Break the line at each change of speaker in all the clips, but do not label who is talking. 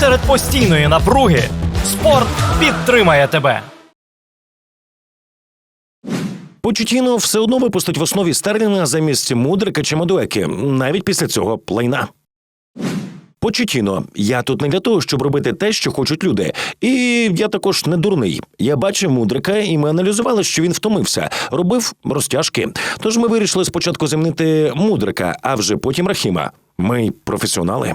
серед постійної напруги спорт підтримає тебе.
Почутіно все одно випустить в основі Стерлінга замість Мудрика чи Мадуеки, навіть після цього лайна. Почутіно, я тут не для того, щоб робити те, що хочуть люди. І я також не дурний. Я бачив мудрика, і ми аналізували, що він втомився, робив розтяжки. Тож ми вирішили спочатку замінити мудрика, а вже потім Рахіма. Ми професіонали.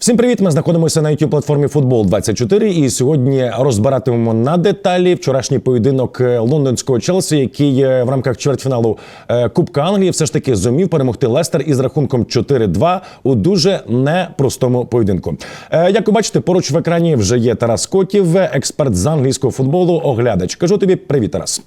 Всім привіт! Ми знаходимося на youtube платформі Футбол 24 і сьогодні розбиратимемо на деталі вчорашній поєдинок е, лондонського Челсі, який е, в рамках чвертьфіналу е, Кубка Англії все ж таки зумів перемогти Лестер із рахунком 4-2 у дуже непростому поєдинку. Як ви бачите, поруч в екрані вже є Тарас Котів, експерт з англійського футболу, оглядач. Кажу тобі привіт, Тарас.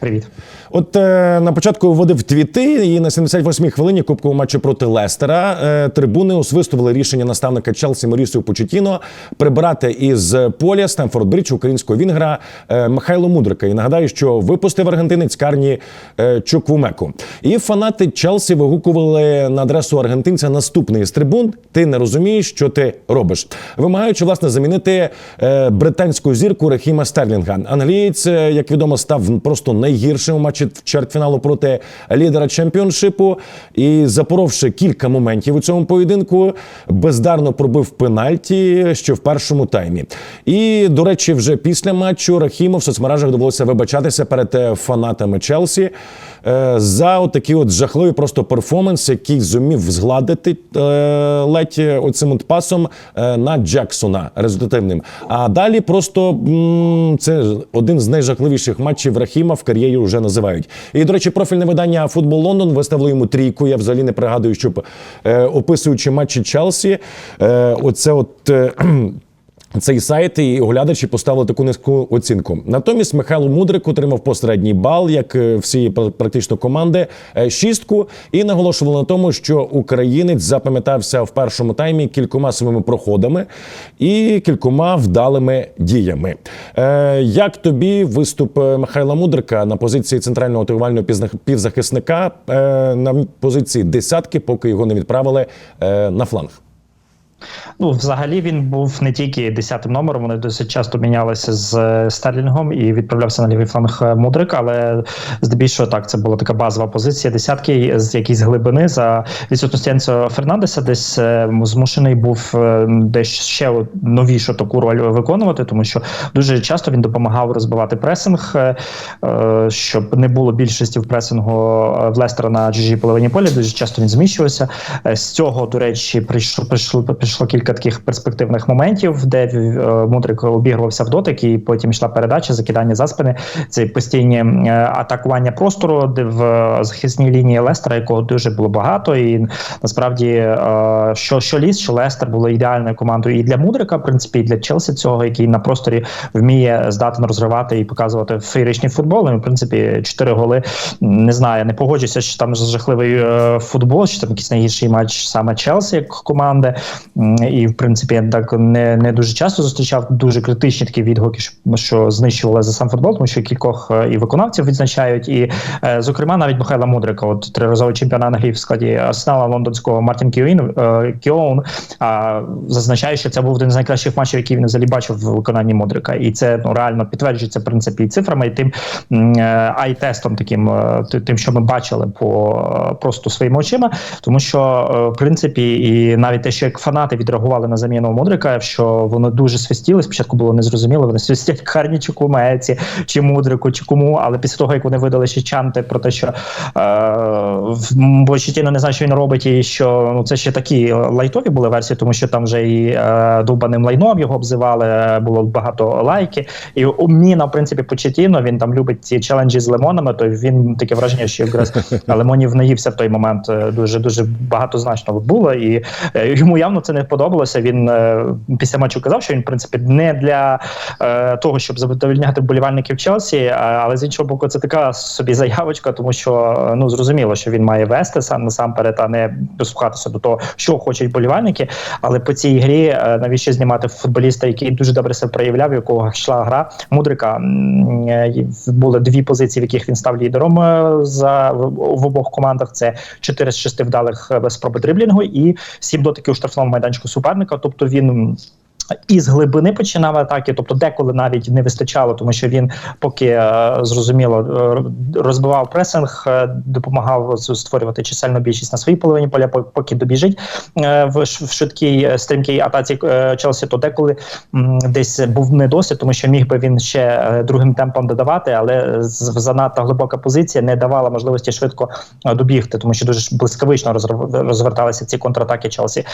Привіт.
От е, на початку вводив твіти, і на 78-й хвилині кубкового матчу проти Лестера е, трибуни освистували рішення наставника Челсі Морісіо Почетіно прибирати із поля Стемфорд Брідж українського вінгра е, Михайло Мудрика. І нагадаю, що випустив аргентинець Карні е, Чуквумеку. І фанати Челсі вигукували на адресу аргентинця наступний з трибун: Ти не розумієш, що ти робиш, вимагаючи власне замінити е, британську зірку Рахіма Стерлінга. Англієць, е, як відомо, став просто найгіршим у матчі в чвертьфіналу проти лідера чемпіоншипу. І запоровши кілька моментів у цьому поєдинку, бездарно пробив пенальті ще в першому таймі. І, до речі, вже після матчу Рахіму в соцмережах довелося вибачатися перед е, фанатами Челсі за отакий от жахливий просто перформанс, який зумів згладити е, ледь оцим от пасом е, на Джексона результативним. А далі просто це один з найжахливіших матчів Рахіма в кар'єрі вже називають. І, до речі, профільне видання Футбол Лондон виставило йому трійку. Я взагалі не пригадую, щоб е, описуючи матчі Челсі, е, оце от. Цей сайт і оглядачі поставили таку низьку оцінку. Натомість Михайло Мудрик отримав посередній бал, як е, всі пр- практично команди, е, шістку, і наголошували на тому, що українець запам'ятався в першому таймі кількома своїми проходами і кількома вдалими діями. Е, Як тобі виступ Михайла Мудрика на позиції центрального атакувального пізна- півзахисника на позиції десятки, поки його не відправили на фланг?
Ну, взагалі він був не тільки десятим номером. Вони досить часто мінялися з е, Стерлінгом і відправлявся на лівий фланг е, Мудрик, але здебільшого так це була така базова позиція. Десятки з якісь глибини за відсутності Енцо Фернандеса, десь е, змушений був десь ще новішу таку роль виконувати, тому що дуже часто він допомагав розбивати пресинг, щоб не було більшості в пресингу в Лестера на чужій половині поля. Дуже часто він зміщувався. З цього, до речі, прийшло прийшло прийшло кілька таких перспективних моментів, де е, Мудрик обігрувався в дотик, і потім йшла передача, закидання за спини. Це постійні е, атакування простору, де в е, захисній лінії Лестера, якого дуже було багато. І насправді, що, що Ліс, що Лестер було ідеальною командою і для Мудрика, в принципі, і для Челсі цього, який на просторі вміє здатен розривати і показувати феєричний футбол. І, в принципі, чотири голи не знаю, не погоджуся, що там жахливий футбол, що там якийсь найгірший матч саме Челсі як команди. І в принципі я так не, не дуже часто зустрічав дуже критичні такі відгуки, що, що знищували за сам футбол, тому що кількох е, і виконавців відзначають, і е, зокрема навіть Михайла Мудрика, от триразовий чемпіон Англії в складі Арсенала лондонського Мартін Кіоін е, Кіоун а, зазначає, що це був один з найкращих матчів, які він взагалі бачив в виконанні Мудрика, і це ну реально підтверджується в принципі і цифрами, і тим м, е, ай-тестом, таким тим, що ми бачили по просто своїми очима, тому що в принципі, і навіть те, що як фанати відреагували на заміну Мудрика, що вони дуже свистіли. Спочатку було незрозуміло, вони свистять Харнічуку, Меці чи Мудрику, чи кому. Але після того, як вони видали ще чанти про те, що е, бо не знає, що він робить, і що ну це ще такі лайтові були версії, тому що там вже і е, довбаним лайном його обзивали, е, було багато лайки. І у Міна, в принципі, Почетіно, він там любить ці челенджі з лимонами, то він таке враження, що якраз лимонів наївся в той момент е, дуже дуже багатозначно було, і е, йому явно це не подобалося. Він е, після матчу казав, що він в принципі не для е, того, щоб задовольняти вболівальників Челсі, але з іншого боку, це така собі заявочка, тому що ну зрозуміло, що він має вести сам насамперед, а не дослухатися до того, що хочуть вболівальники. Але по цій грі е, навіщо знімати футболіста, який дуже добре себе проявляв, якого йшла гра мудрика. Були дві позиції, в яких він став лідером за в, обох командах. Це 4 з 6 вдалих без спроби дриблінгу і 7 дотиків у штрафному майданчику суперника. суперника. Тобто він. Із глибини починав атаки, тобто деколи навіть не вистачало, тому що він поки е, зрозуміло е, розбивав пресинг, е, допомагав створювати чисельну більшість на своїй половині поля, поки добіжить в швидкій стрімкій атаці Челсі, то деколи десь був недосвід, тому що міг би він ще другим темпом додавати, але занадто глибока позиція не давала можливості швидко добігти, тому що дуже блискавично розверталися ці контратаки Челсі.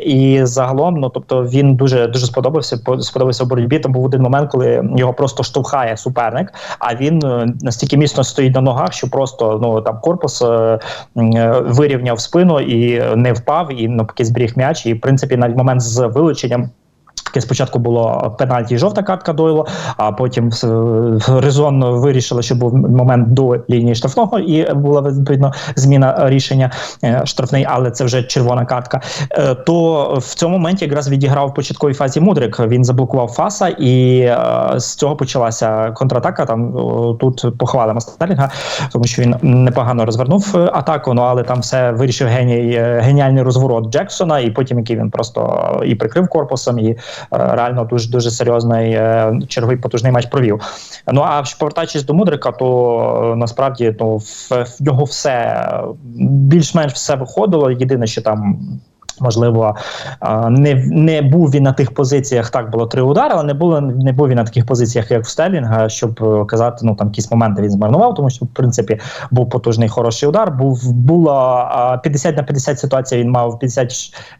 І загалом, ну тобто він дуже дуже сподобався. сподобався в боротьбі. Там був один момент, коли його просто штовхає суперник, а він е, настільки міцно стоїть на ногах, що просто ну там корпус е, е, вирівняв спину і не впав, і навпаки зберіг м'яч. І в принципі, навіть момент з вилученням. Яке спочатку було пенальті і жовта картка дойло, а потім е, резонно вирішили, що був момент до лінії штрафного, і була відповідно зміна рішення е, штрафний, але це вже червона картка. Е, То в цьому моменті якраз відіграв в початковій фазі Мудрик. Він заблокував фаса, і з цього почалася контратака. Там тут похвалимо Стерлінга, тому що він непогано розвернув атаку. Ну але там все вирішив геній, геніальний розворот Джексона, і потім який він просто і прикрив корпусом, і реально дуже дуже серйозний е, черговий потужний матч провів. Ну а повертаючись до Мудрика, то е, насправді ну, в, в нього все е, більш-менш все виходило. Єдине, що там. Можливо, не, не був він на тих позиціях. Так було три удари, але не було не був він на таких позиціях, як в Стерлінга, щоб е, казати, ну там якісь моменти він змарнував, тому що в принципі був потужний хороший удар. Був було а, 50 на 50 ситуація. Він мав 50,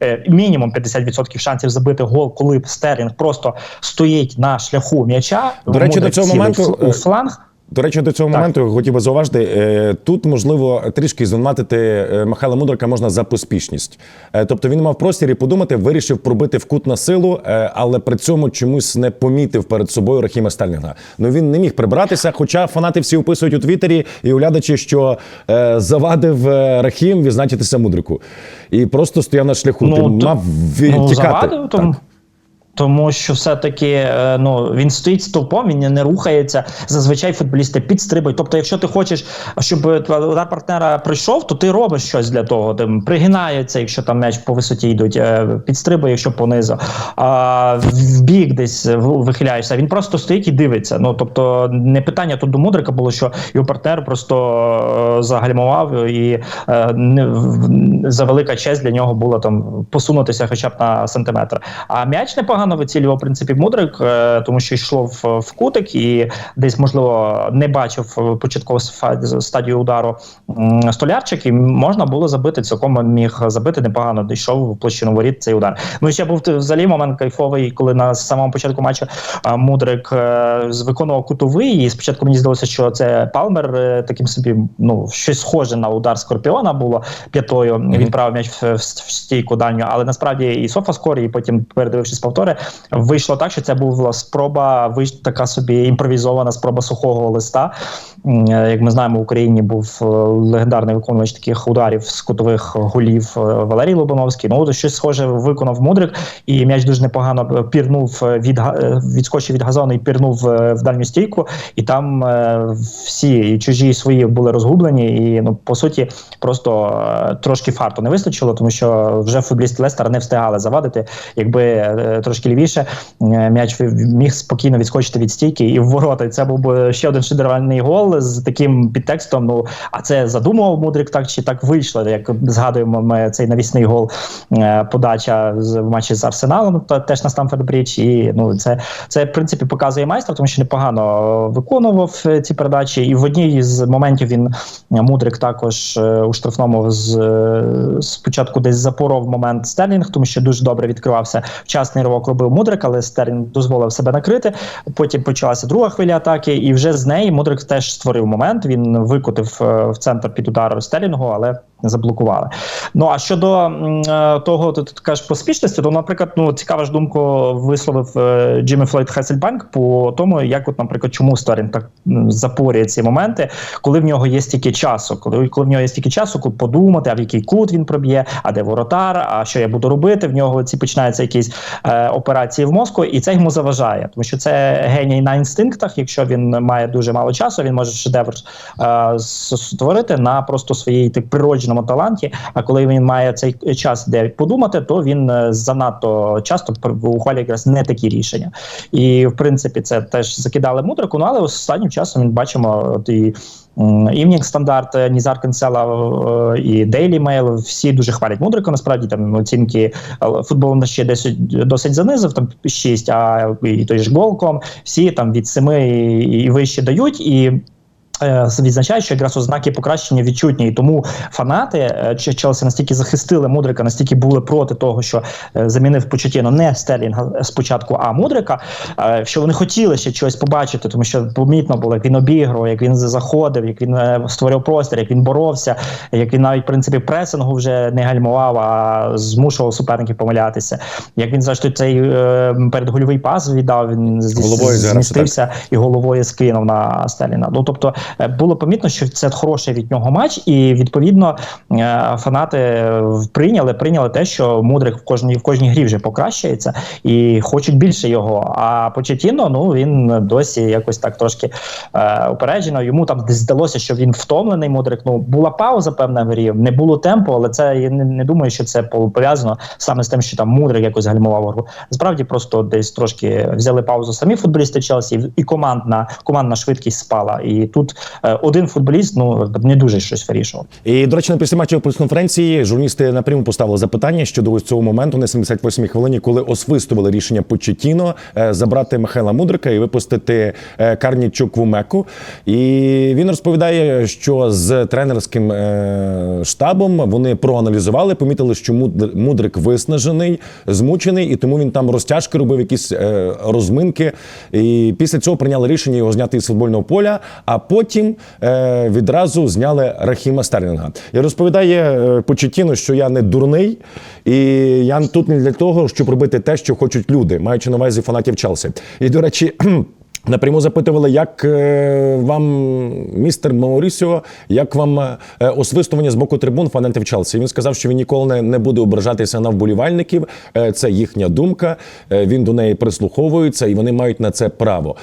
е, мінімум 50% шансів забити гол, коли Стерлінг просто стоїть на шляху м'яча.
До речі, до цього моменту, е,
у фланг.
До речі, до цього
Так.
моменту хотів би зауважити, е, тут можливо трішки звинуватити е, Михайла Мудрика можна за поспішність. Е, Тобто він мав простір і подумати, вирішив пробити в кут на силу, але при цьому чомусь не помітив перед собою Рахіма Стерлінга. Ну він не міг прибратися. Хоча фанати всі описують у Твіттері і оглядачі, що завадив Рахім відзначитися Мудрику. І просто стояв на шляху.
Ну,
Ти
то-
мав
Ну,
тікати.
завадив,
Так.
Тому що все-таки е, ну, він стоїть стовпом, він не рухається. Зазвичай футболісти підстрибують. Тобто, якщо ти хочеш, щоб удар партнера прийшов, то ти робиш щось для того. Ти пригинається, якщо там м'яч по висоті йдуть, е, підстрибує, якщо понизу. А в бік десь вихиляєшся. Він просто стоїть і дивиться. Ну тобто, не питання тут до Мудрика було, що його партнер просто е, загальмував і е, не, за велика честь для нього було там посунутися хоча б на сантиметр. А м'яч непогано вицілював в принципі Мудрик, е, тому що йшло в, в кутик і десь можливо не бачив е, початкову стадію удару столярчик, і можна було забити цілком міг забити непогано. Дійшов в площину воріт цей удар. Ну і ще був взагалі момент кайфовий, коли на самому початку матчу Мудрик е, виконував кутовий. І спочатку мені здалося, що це Палмер е, таким собі ну щось схоже на удар Скорпіона було п'ятою. Відправив м'яч в, в, в стійку дальню, але насправді і Софа скор, і потім передивившись повтори, вийшло так, що це була спроба, вийш така собі імпровізована спроба сухого листа. Е, Як ми знаємо, в Україні був е, легендарний виконувач таких ударів з кутових голів е, Валерій Лобановський. Ну, щось схоже виконав Мудрик, і м'яч дуже непогано пірнув від відскочив від газону і пірнув в дальню стійку. І там всі і чужі і свої були розгублені. І ну по суті, просто трошки фарту не вистачило, тому що вже футболісти Лестера не встигали завадити. Якби трошки лівіше м'яч міг спокійно відскочити від стійки і в ворота. Це був би ще один шедевральний гол з таким підтекстом. Ну а це задумував Мудрик так чи так вийшло. Як згадуємо, ми цей навісний гол е, подача з матчі з Арсеналом, та теж на Стамфорд Брідж. І ну це це в принципі показує майстра, тому що непогано виконував е, ці передачі. І в одній з моментів він е, Мудрик також у штрафному з спочатку десь запоров момент Стерлінг, тому що дуже добре відкривався вчасний ривок робив Мудрик, але Стерлінг дозволив себе накрити. Потім почалася друга хвиля атаки, і вже з неї Мудрик теж створив момент. Він викотив е, в центр під удар Стелінгу, але заблокували. Ну а щодо е, того, ти, ти кажеш поспішності, то, наприклад, ну цікава ж думку висловив Джиммі Флойд Хесельбанк по тому, як, от, наприклад, чому Стерлінг так запорює ці моменти, коли в нього є стільки часу, коли, коли в нього є стільки часу, коли подумати, а в який кут він проб'є, а де воротар, а що я буду робити. В нього ці починаються якісь е, операції в мозку, і це йому заважає, тому що це геній на інстинктах. Якщо він має дуже мало часу, він може шедевр е, створити на просто своїй так природженій вродженому таланті. А коли він має цей час, де подумати, то він е, занадто часто ухвалює якраз не такі рішення. І в принципі, це теж закидали мудрику. Ну але останнім часом він бачимо і. Івнінг стандарт Нізар Кенсела і Daily Mail всі дуже хвалять мудрика. Насправді там оцінки е, футболу на ще досить досить занизив, там 6, а і той ж голком. Всі там від 7 і, і вище дають і. Е, Відзначають, що якраз ознаки покращення відчутні, і тому фанати е, Челсі настільки захистили Мудрика, настільки були проти того, що е, замінив Почетіно не Стерлінга спочатку, а Мудрика, що вони хотіли ще щось побачити, тому що помітно було, як він обігрував, як він заходив, як він створив простір, як він боровся, як він навіть в принципі пресингу вже не гальмував, а змушував суперників помилятися. Як він зрештою цей передгольовий пас віддав, він
Головою
змістився і головою скинув на Стеліна. Ну тобто було помітно, що це хороший від нього матч, і відповідно е, фанати е, прийняли, прийняли те, що мудрик в кожній в кожній грі вже покращується і хочуть більше його. А Почетіно, ну він досі якось так трошки е, упереджено. Йому там здалося, що він втомлений. Мудрик. Ну була пауза, певна в грі, не було темпу, але це я не, не думаю, що це пов'язано саме з тим, що там мудрик якось гальмував гру. Справді просто десь трошки взяли паузу самі футболісти Челсі, і командна командна швидкість спала. І тут е, один футболіст ну не дуже щось вирішував.
І, до речі, на післяматчевій прес-конференції журналісти напряму поставили запитання щодо ось цього моменту на 78-й хвилині, коли освистували рішення Почетіно е, забрати Михайла Мудрика і випустити е, Карні Чуквумеку. І він розповідає, що з тренерським е, штабом вони проаналізували, помітили, що Муд- Мудрик виснажений, змучений, і тому він там розтяжки робив, якісь е, розминки. І після цього прийняли рішення його зняти із футбольного поля, а потім е, відразу зняли Рахіма Стерлінга. І розповідає е, Почетіно, що я не дурний, і я тут не для того, щоб робити те, що хочуть люди, маючи на увазі фанатів Челсі. І до речі. Напряму запитували, як е, вам, містер Маурісіо, як вам е, освистування з боку трибун фанатів Челсі. Він сказав, що він ніколи не, буде ображатися на вболівальників. Це їхня думка. Він до неї прислуховується, і вони мають на це право.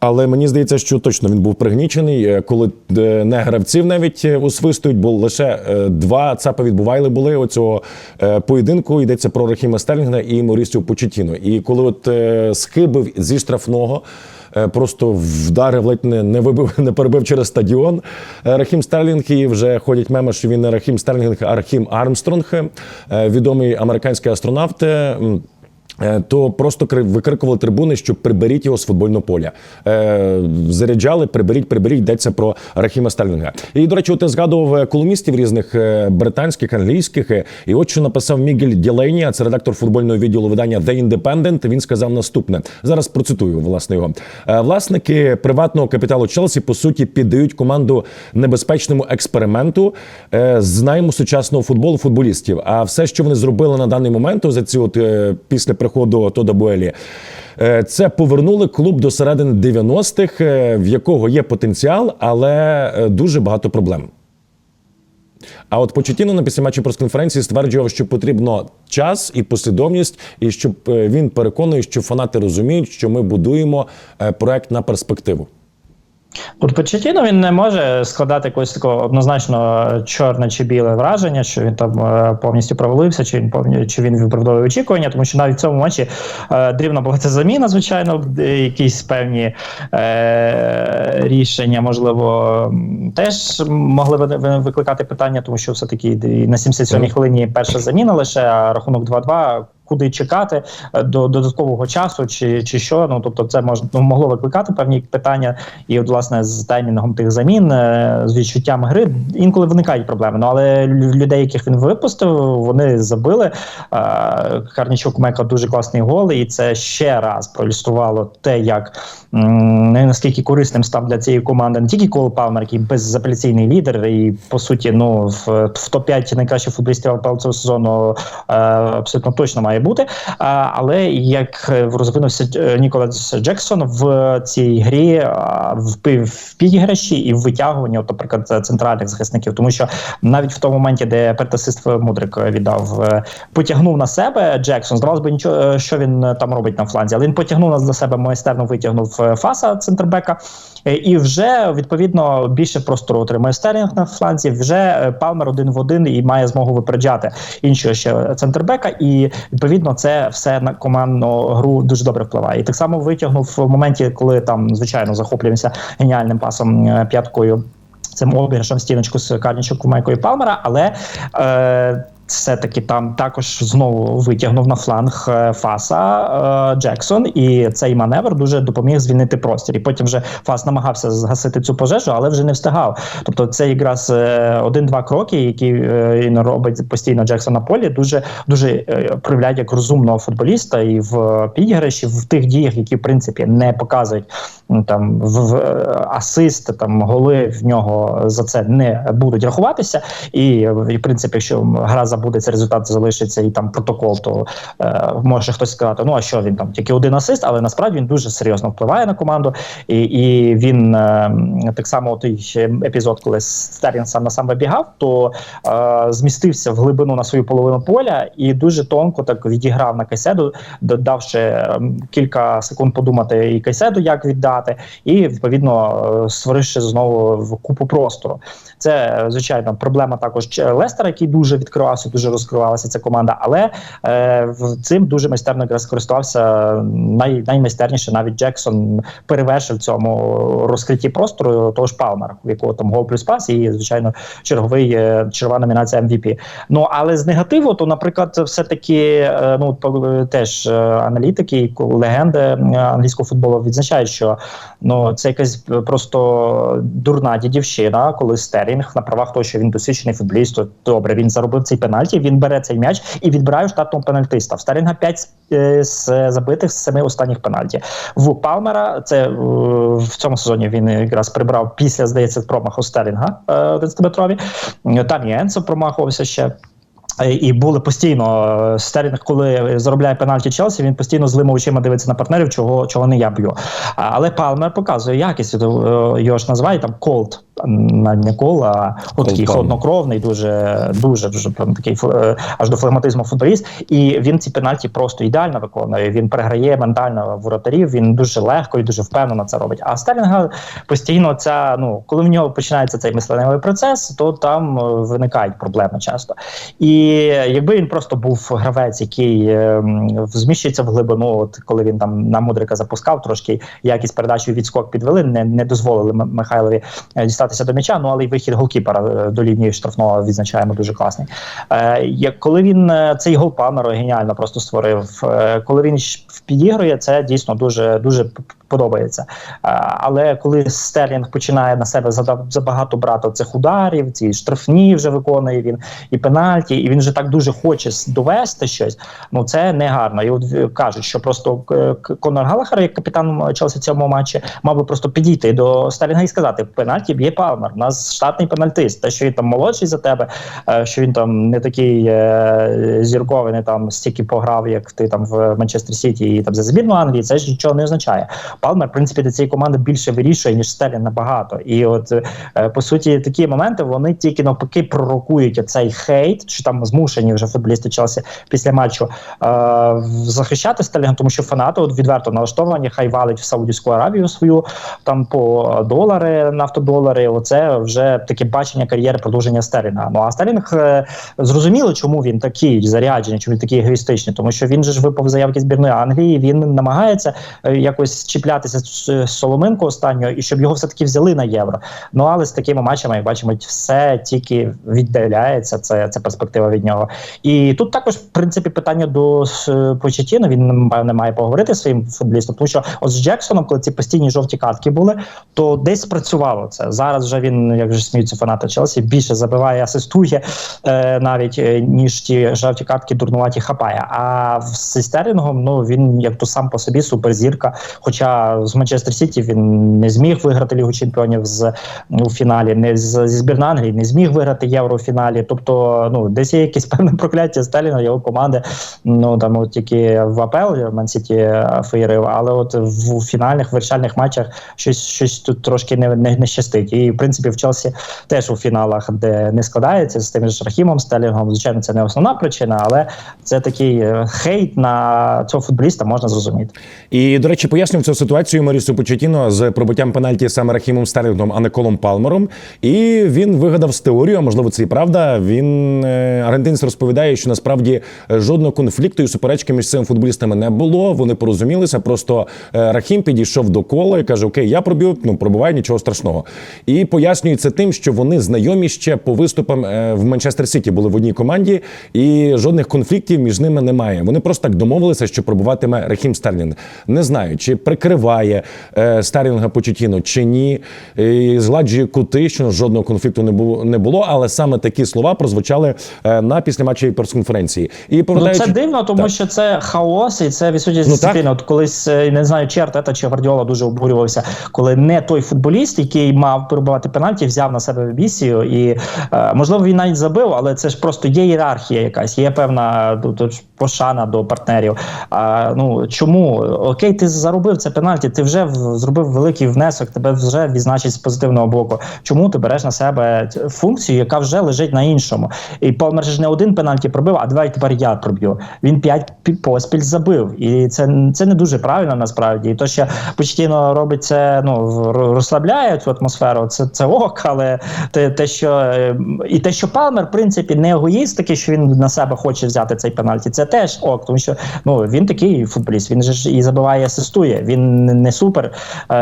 Але мені здається, що точно він був пригнічений, е, коли е, не гравців навіть е, освистують, бо лише е, два ЦАПа відбували були оцього е, поєдинку. Йдеться про Рахіма Стерлінга і Морісію Почетіно. І коли от е, схибив зі штрафного. е, Просто вдарив, ледь не, не вибив, не перебив через стадіон. Е, Рахім Стерлінг і вже ходять меми, що він не Рахім Стерлінг, а Рахім Армстронг, е, відомий американський астронавт. Е, То просто кри- викрикували трибуни, що приберіть його з футбольного поля. Е, заряджали, приберіть, приберіть, йдеться про Рахіма Стерлінга. І, до речі, я згадував е, колумністів різних е, британських, англійських. І от що написав Мігель Ділейні, а це редактор футбольного відділу видання The Independent. Він сказав наступне. Зараз процитую власне його. Власники приватного капіталу Челсі по суті піддають команду небезпечному експерименту з найму сучасного футболу футболістів. А все, що вони зробили на даний момент, за ці от після приходу Тода Буелі. е, Це повернули клуб до середини 90-х, е, в якого є потенціал, але е, дуже багато проблем. А от Почетіно на після післяматчі прес-конференції стверджував, що потрібно час і послідовність, і щоб він переконує, що фанати розуміють, що ми будуємо проект на перспективу.
От Почетіно він не може складати якогось такого однозначно чорне чи біле враження, що він там е, повністю провалився, чи він повні, чи він виправдовує очікування, тому що навіть в цьому матчі е, дрібно була це заміна, звичайно, якісь певні е, рішення, можливо, теж могли ви- ви- викликати питання, тому що все-таки на 77-й хвилині перша заміна лише, а рахунок 2-2. Куди чекати е, до додаткового часу, чи чи що? Ну тобто, це мож, ну, могло викликати певні питання, і от власне з таймінгом тих замін, е, з відчуттям гри інколи виникають проблеми. Ну але людей, яких він випустив, вони забили. Е, Карнічук Мека дуже класний гол, і це ще раз проілюструвало те, як наскільки корисним став для цієї команди не тільки Кол Палмер, який безапеляційний лідер, і по суті, ну в, в топ 5 найкращих футболістів цього сезону абсолютно точно має має бути. Але як е, розвинувся е, Ніколас Джексон в цій грі в, підіграші і в витягуванні, от, наприклад, центральних захисників, тому що навіть в тому моменті, де пертасист Мудрик віддав, е, потягнув на себе Джексон. Здавалось би, нічого, е, що він е, там робить на фланзі, але він потягнув нас на себе майстерно витягнув е, фаса центрбека. Е, І вже відповідно більше простору отримує Стерлінг на фланзі. Вже е, Палмер один в один і має змогу випереджати іншого ще центрбека. І відповідно це все на командну гру дуже добре впливає. І так само витягнув в моменті, коли там звичайно захоплюємося геніальним пасом е, п'яткою. Цим обіграшем стіночку з Карнічок, Майко і Палмера, але е, все-таки там також знову витягнув на фланг е, Фаса е, Джексон, і цей маневр дуже допоміг звільнити простір. І потім вже Фас намагався згасити цю пожежу, але вже не встигав. Тобто, це якраз е, один-два кроки, які він робить постійно Джексон на полі, дуже дуже проявляють як розумного футболіста і в підіграші, в тих діях, які в принципі не показують там в, в е, асисти, там голи в нього за це не будуть рахуватися. І, в принципі, якщо гра забудеться, результат залишиться і там протокол, то е, може хтось сказати, ну а що він там тільки один асист, але насправді він дуже серйозно впливає на команду, і, і він е, так само той епізод, коли Стерлінг сам на сам вибігав, то е, змістився в глибину на свою половину поля і дуже тонко так відіграв на Кайседу, додавши кілька секунд подумати і Кайседу, як віддати, і відповідно е, створивши знову купу простору. Це е, звичайно проблема також Ч- Лестера, який дуже відкривався, дуже розкривалася ця команда. Але е, в цим дуже майстерно якраз скористувався най, наймайстерніше. Навіть Джексон перевершив цьому розкритті простору того ж Палмера, у якого там гол плюс пас, і звичайно черговий е, чергова номінація MVP. Ну але з негативу, то, наприклад, все таки е, ну е, теж е, аналітики, легенди е, англійського футболу відзначають, що ну це якась е, просто дурна дідівщина, коли Стерлінг на правах того, що він досвідчений футболіст, то добре, він заробив цей пенальті, він бере цей м'яч і відбирає штатного пенальтиста. В Старінга 5 з забитих з семи останніх пенальті. В Палмера це е, в цьому сезоні він якраз прибрав після, здається, промаху Стерлінга е, 11-метрові. Там і Енсо промахувався ще. І були постійно е, Стерлінг, коли заробляє пенальті Челсі, він постійно злими очима дивиться на партнерів, чого чого не я б'ю. Але Палмер показує якість. е, Його ж називають там колд, не кол, а от такий холоднокровний, дуже дуже дуже прям такий е, аж до флегматизму футболіст. І він ці пенальті просто ідеально виконує. Він переграє ментально воротарів. Він дуже легко і дуже впевнено це робить. А Стерлінга постійно ця ну коли в нього починається цей мисленнєвий процес, то там виникають проблеми часто. І якби він просто був гравець, який е, зміщується в глибину, от коли він там на мудрика запускав, трошки якість передачі відскок підвели, не, не дозволили Михайлові е, дістатися до м'яча. Ну але й вихід голкіпера е, до лінії штрафного відзначаємо дуже класний. Е, як коли він цей гол Палмеру геніально просто створив. Коли він підігрує, це дійсно дуже дуже подобається. Але коли Стерлінг починає на себе забагато брати цих ударів, ці штрафні вже виконує він і пенальті, і він вже так дуже хоче довести щось. Ну це не гарно. І от е, кажуть, що просто е, Конор Галахер, як капітан Челсі в цьому матчі, мав би просто підійти до Стерлінга і сказати: пенальті б'є Палмер. У нас штатний пенальтист. Те, що він там молодший за тебе, е, що він там не такий зірковий, не там стільки пограв, як ти там в Манчестер Сіті і там за збірну Англії. Це ж нічого не означає. Палмер, в принципі, для цієї команди більше вирішує, ніж Стерлінг набагато. І от е, по суті, такі моменти вони тільки навпаки пророкують цей хейт, що там змушені вже футболісти Челсі після матчу е, захищати Стерлінга, тому що фанати от відверто налаштовані, хай валить в Саудівську Аравію свою там по долари, нафтодолари. Оце вже таке бачення кар'єри продовження Стерлінга. Ну а Стерлінг е, зрозуміло, чому він такий заряджений, чому він такий егоїстичний, тому що він же ж випав заявки збірної Англії. Він намагається якось чіплятися з з соломинку останнього, і щоб його все таки взяли на євро. Ну але з такими матчами, як бачимо, все тільки віддаляється. Це, це перспектива від нього. І тут також, в принципі, питання до е, Почетіно. Він напевне має поговорити своїм футболістом, тому що от з Джексоном, коли ці постійні жовті картки були, то десь спрацювало це. Зараз вже він, як вже сміються фанати Челсі, більше забиває, асистує е, навіть е, ніж ті жовті картки дурнуваті хапає. А з Стерлінгом, ну він як то сам по собі суперзірка. Хоча З Манчестер Сіті він не зміг виграти Лігу Чемпіонів з у фіналі, не з, зі збірна Англії, не зміг виграти євро у фіналі. Тобто, ну десь є якесь певне прокляття Сталіна, його команди. Ну там от тільки в АПЛ Ман Сіті феєрив, але от в фінальних вирішальних матчах щось щось тут трошки не, не, не щастить. І в принципі в Челсі теж у фіналах, де не складається з тим ж Рахімом Стелінгом. Звичайно, це не основна причина, але це такий е, хейт на цього футболіста можна зрозуміти.
І, до речі, пояснював цю ситуацію Марісу Почетіно з пробиттям пенальті саме Рахімом Стерлінгом, а не Колом Палмером. І він вигадав з теорію, а можливо, це і правда. Він е, аргентинець розповідає, що насправді жодного конфлікту і суперечки між цими футболістами не було. Вони порозумілися. Просто е, Рахім підійшов до кола і каже: Окей, я пробив, ну пробувай, нічого страшного. І пояснює це тим, що вони знайомі ще по виступам е, в Манчестер Сіті були в одній команді, і жодних конфліктів між ними немає. Вони просто так домовилися, що пробуватиме Рахім Стерлінг. Не знаю, чи прикриває е, Стерлінга Почетіно, чи ні. І згладжує кути, що жодного конфлікту не було, не було. Але саме такі слова прозвучали е, на післяматчевій прес-конференції. І
Ну це дивно, тому
Так.
що це хаос, і це відсутність
Ну,
дисципліни. От колись е, не знаю, Чертета чи Гвардіола дуже обурювався, коли не той футболіст, який мав перебувати пенальті, взяв на себе місію. І е, можливо він навіть забив, але це ж просто є ієрархія якась, є певна пошана до партнерів. А ну чому окей, ти заробив це пенальті, ти вже зробив великий внесок, тебе вже відзначить з позитивного боку. Чому ти береш на себе функцію, яка вже лежить на іншому? І Палмер ж не один пенальті пробив, а давай тепер я проб'ю. Він п'ять пі- поспіль забив, і це, це не дуже правильно насправді. І то, що постійно робить це, ну розслабляє цю атмосферу. Це це ок, але те, те, що е, і те, що Палмер, в принципі, не егоїст, такий, що він на себе хоче взяти цей пенальті. Це теж ок, тому що ну він такий футболіст. Він же ж і забиває, асистує. Він не- супер е,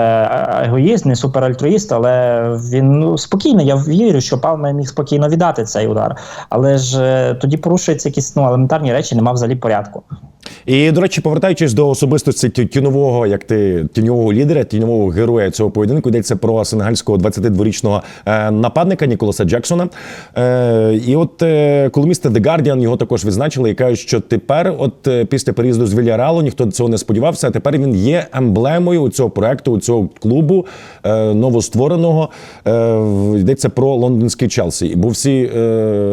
егоїст, не супер альтруїст, але він ну, спокійно. Я вірю, що Палме міг спокійно віддати цей удар. Але ж е, тоді порушуються якісь ну елементарні речі, нема взагалі порядку.
І до речі, повертаючись до особистості тіньового, як ти тіньового лідера, тіньового героя цього поєдинку, йдеться про сенегальського 22-річного е, нападника Ніколаса Джексона. Е, і от е, колумісти The Guardian його також відзначили і кажуть, що тепер, от після переїзду з Вільяреалу, ніхто цього не сподівався. А тепер він є емблемою у цього проекту, у цього клубу новоствореного. Йдеться про лондонський Челсі. Бо всі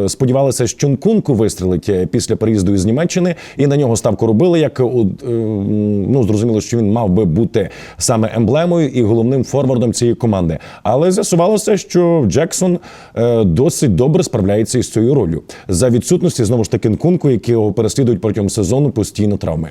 сподівалися, що Нкунку вистрелить після переїзду із Німеччини, і на нього ставку робили. Як е, е, ну зрозуміло, що він мав би бути саме емблемою і головним форвардом цієї команди. Але з'ясувалося, що Джексон е, досить добре справляється із цією ролью за відсутності знову ж таки Нкунку, які його переслідують протягом сезону постійно травми.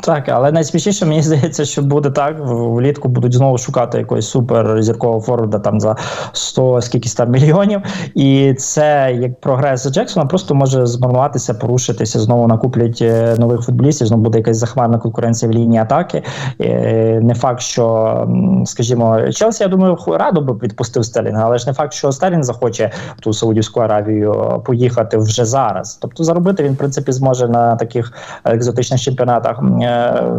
Так, але найсмішніше мені здається, що буде так. Влітку будуть знову шукати якогось супер зіркового форварда там за 100 скількись там мільйонів. І це як прогрес Джексона просто може змарнуватися, порушитися. Знову накуплять е, нових футболістів. Знову буде якась захмарна конкуренція в лінії атаки. Е, Не факт, що скажімо, Челсі, я думаю, радо би відпустив Стелінга, але ж не факт, що Стелінг захоче ту Саудівську Аравію поїхати вже зараз. Тобто заробити він в принципі зможе на таких екзотичних чемпіонатах е,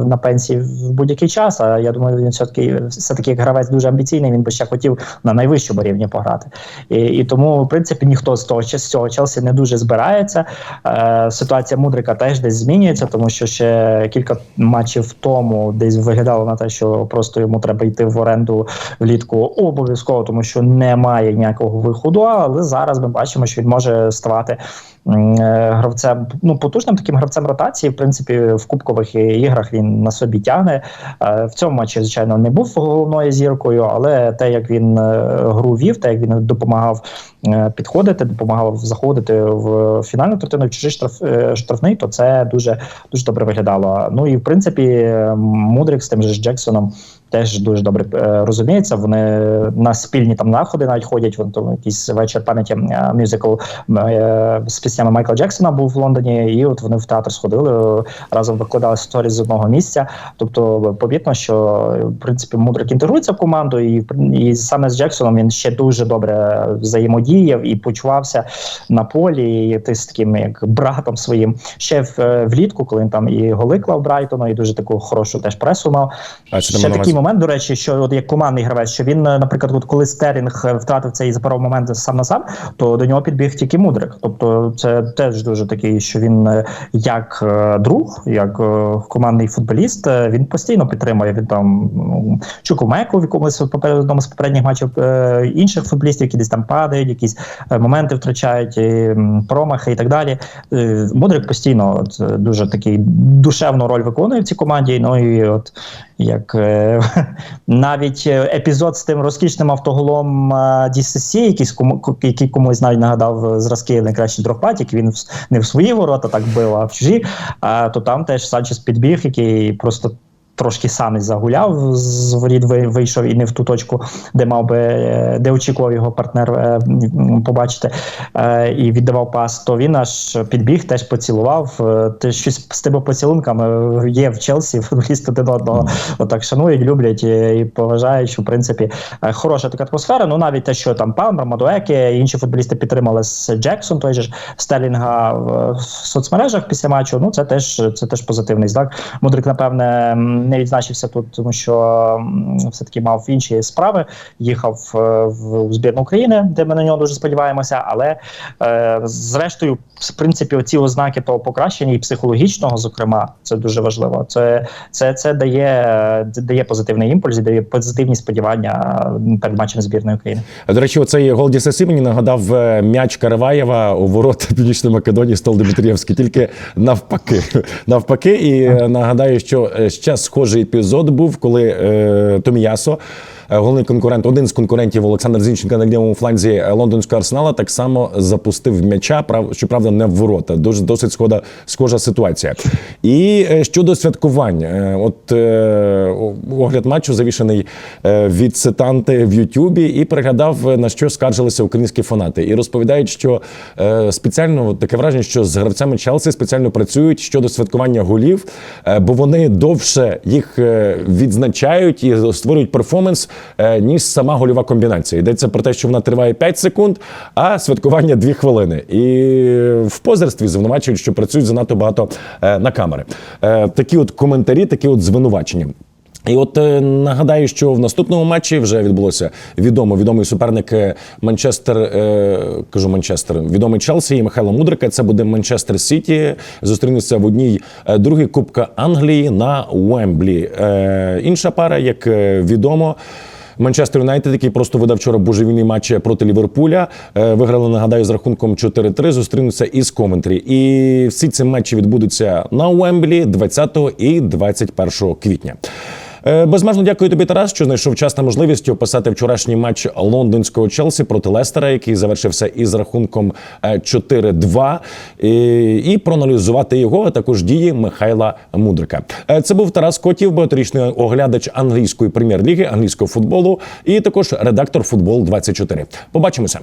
на пенсії в будь-який час. А я думаю, він все таки все таки як гравець дуже амбіційний. Він би ще хотів на найвищому рівні пограти. І, і тому, в принципі, ніхто з того з цього Челсі не дуже збирається. Е, ситуація Мудрика теж десь змінюється, тому що ще кілька матчів тому десь виглядало на те, що просто йому треба йти в оренду влітку обов'язково, тому що немає ніякого виходу. Але зараз ми бачимо, що він може ставати е, гравцем, ну потужним таким гравцем ротації. В принципі, в кубкових іграх він на собі тягне. Е, В цьому матчі, звичайно, не був головною зіркою, але те, як він е, гру вів, те, як він допомагав підходити, допомагав заходити в фінальну третину в чужий штраф, е, штрафний, то це дуже дуже добре виглядало. Ну і в принципі, е, Мудрик з тим же Джексоном теж дуже добре е, розуміється. Вони на спільні там заходи навіть ходять. Вон там якийсь вечір пам'яті е, мюзикл е, з піснями Майкла Джексона був в Лондоні, і от вони в театр сходили е, разом викладали сторіс з одного місця. Тобто, помітно, що в принципі Мудрик інтегрується в команду, і, і саме з Джексоном він ще дуже добре взаємодіє. Діяв і почувався на полі і ти з таким як братом своїм ще в, е, влітку, коли він там і голи клав Брайтону, і дуже таку хорошу теж пресу мав.
А
ще такий момент, до речі, що от як командний гравець, що він, е, наприклад, от коли Стерлінг е, втратив цей запоров момент сам на сам, то до нього підбіг тільки мудрик. Тобто, це теж дуже такий, що він як друг, як командний футболіст, він постійно підтримує. Він там ну, Чукумеку в якомусь одному з попередніх матчів інших футболістів, які десь там падають, якісь е, моменти втрачають, і, промахи і так далі. Е, Мудрик постійно от, дуже такий душевну роль виконує в цій команді. Ну і от як е, навіть епізод з тим розкішним автоголом DCC, якийсь кому, який комусь навіть нагадав зразки найкращий дрогпатік, він не в свої ворота так бив, а в чужі. А, то там теж Санчес підбіг, який просто. Трошки сам загуляв з воріт, ви- вийшов і не в ту точку, де мав би е, де очікував його партнер е, побачити, е, і віддавав пас. То він аж підбіг, теж поцілував. Ти щось з тими поцілунками є в Челсі, футболісти один одного отак шанують, люблять і, поважають. Що в принципі хороша така атмосфера. Ну навіть те, що там Палмер, Мадуеки, інші футболісти підтримали з Джексон, той же ж Стелінга в, соцмережах після матчу. Ну це теж це теж позитивний знак. Мудрик, напевне, не відзначився тут, тому що все-таки мав інші справи. Їхав е, в, збірну України, де ми на нього дуже сподіваємося. Але е, зрештою, в принципі, оці ознаки того покращення і психологічного, зокрема, це дуже важливо. Це, це, це дає, е, дає позитивний імпульс, і дає позитивні сподівання перед матчем збірної України.
До речі, оцей гол Дісаси мені нагадав м'яч Караваєва у ворот Північної Македонії Стол Дмитрієвський, тільки навпаки. Навпаки, і нагадаю, що ще схожий епізод був, коли е, Томіясо. Е, Головний конкурент, один з конкурентів Олександр Зінченка на лівому фланзі е, лондонського арсенала так само запустив м'яча, прав, щоправда, не в ворота. Дуже досить схожа, схожа ситуація. І е, щодо святкувань, от огляд матчу завішений від цитанти в Ютубі і переглядав на що скаржилися українські фанати. І розповідають, що спеціально таке враження, що з гравцями Челсі спеціально працюють щодо святкування голів, бо вони довше їх відзначають і створюють перформанс, ніж сама гольова комбінація. Йдеться про те, що вона триває 5 секунд, а святкування 2 хвилини. І в позерстві звинувачують, що працюють занадто багато е, на камери. Е, Такі от коментарі, такі от звинувачення. І от е, нагадаю, що в наступному матчі вже відбулося відомо відомий суперник е, Манчестер, е, кажу Манчестер, відомий Челсі і Михайла Мудрика. Це буде Манчестер Сіті. Зустрінуться в одній е, другій Кубка Англії на Уемблі. Е, інша пара, як е, відомо. Манчестер Юнайтед, який просто видав вчора божевільний матч проти Ліверпуля. Виграли, нагадаю, з рахунком 4-3, зустрінуться із Коментрі. І всі ці матчі відбудуться на Уемблі 20 і 21 квітня. Е, Безмежно дякую тобі, Тарас, що знайшов час та можливість описати вчорашній матч лондонського Челсі проти Лестера, який завершився із рахунком е, 4-2, і, і проаналізувати його, а також дії Михайла Мудрика. Е, Це був Тарас Котів, багаторічний оглядач англійської прем'єр-ліги, англійського футболу, і також редактор футбол 24 Побачимося.